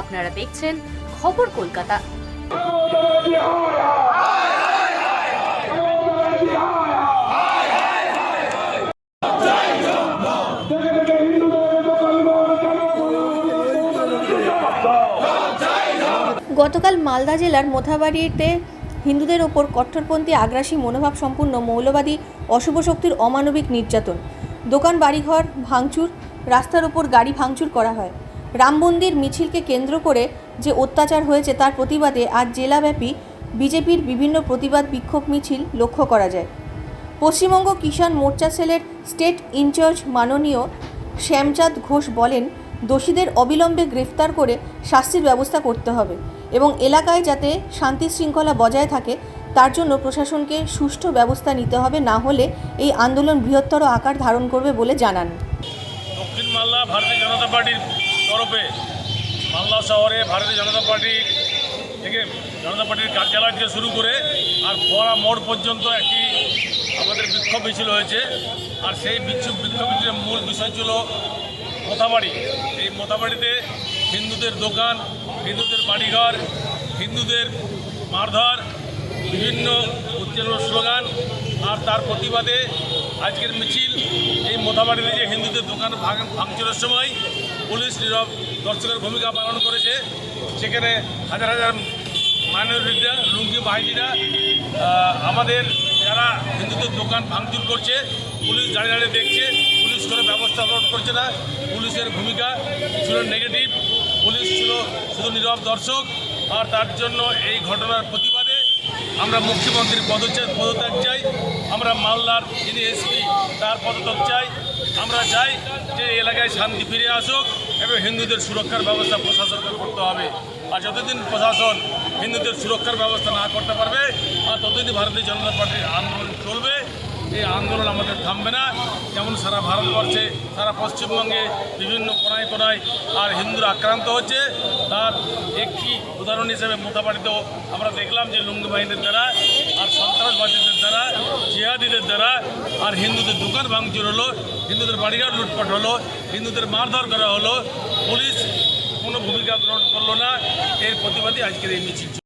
আপনারা দেখছেন খবর কলকাতা। গতকাল মালদা জেলার মোথাবাড়িতে হিন্দুদের ওপর কট্টরপন্থী আগ্রাসী মনোভাব সম্পূর্ণ মৌলবাদী অশুভ শক্তির অমানবিক নির্যাতন। দোকান, বাড়িঘর ভাঙচুর, রাস্তার ওপর গাড়ি ভাঙচুর করা হয়। রাম মন্দির মিছিলকে কেন্দ্র করে যে অত্যাচার হয়েছে তার প্রতিবাদে আজ জেলাব্যাপী বিজেপির বিভিন্ন প্রতিবাদ বিক্ষোভ মিছিল লক্ষ্য করা যায়। পশ্চিমবঙ্গ কিষাণ মোর্চা সেলের স্টেট ইনচার্জ মাননীয় শ্যামচাঁদ ঘোষ বলেন, দোষীদের অবিলম্বে গ্রেফতার করে শাস্তির ব্যবস্থা করতে হবে এবং এলাকায় যাতে শান্তি শৃঙ্খলা বজায় থাকে, তার জন্য প্রশাসনকে সুষ্ঠু ব্যবস্থা নিতে হবে, না হলে এই আন্দোলন বৃহত্তর আকার ধারণ করবে বলে জানান। দক্ষিণ মালদা ভারতীয় জনতা পার্টির তরফে মালদা শহরে ভারতীয় জনতা পার্টি থেকে জনতা পার্টির কার্যালয় থেকে শুরু করে আর পড়া মোড় পর্যন্ত একটি আমাদের বিক্ষোভ মিছিল হয়েছে। আর সেই বিক্ষোভ বিক্ষোভ মিছিলের মূল বিষয় ছিল মোথাবাড়ি এই মোথাবাড়িতে হিন্দুদের দোকান, হিন্দুদের বাড়িঘর, হিন্দুদের মারধর, বিভিন্ন উত্তেজনা স্লোগান। আর তার প্রতিবাদে আজকের মিছিল, এই মোথাবাড়িতে যে হিন্দুদের দোকান ভাঙ- ভাঙচুরের সময় পুলিশ নীরব দর্শকের ভূমিকা পালন করেছে। সেখানে হাজার হাজার মাইনরিটিরা, লুঙ্গি বাহিনীরা আমাদের যারা হিন্দুদের দোকান ভাঙচুর করছে, পুলিশ দাঁড়িয়ে দাঁড়িয়ে দেখছে, পুলিশ কোনো ব্যবস্থা গ্রহণ করছে না। পুলিশের ভূমিকা ছিল নেগেটিভ পুলিশ ছিল শুধু নীরব দর্শক, আর তার জন্য এই ঘটনার প্রতিবাদে আমরা মুখ্যমন্ত্রীর পদত্যাগ পদত্যাগ চাই। আমরা মালদার যিনি এসপি, তার পদত্যাগ চাই। আমরা চাই যে এলাকায় শান্তি ফিরে আসুক এবং হিন্দুদের সুরক্ষার ব্যবস্থা প্রশাসনকে করতে হবে। আর যতদিন প্রশাসন হিন্দুদের সুরক্ষার ব্যবস্থা না করতে পারবে, আর ততদিন ভারতীয় জনতা পার্টির আন্দোলন এই আন্দোলন আমাদের থামবে না। যেমন সারা ভারতবর্ষে, সারা পশ্চিমবঙ্গে বিভিন্ন কোনায় কোনায় আর হিন্দুরা আক্রান্ত হচ্ছে। তার একটি উদাহরণ হিসেবে মোতাবাড়িতেও আমরা দেখলাম যে লুঙ্গি বাহিনীর দ্বারা আর সন্ত্রাসবাদীদের দ্বারা, জিহাদিদের দ্বারা আর হিন্দুদের দোকান ভাঙচুর হলো, হিন্দুদের বাড়িঘর লুটপাট হলো, হিন্দুদের মারধর করা হলো। পুলিশ কোনো ভূমিকা গ্রহণ করল না। এর প্রতিবাদী আজকের এই মিছিল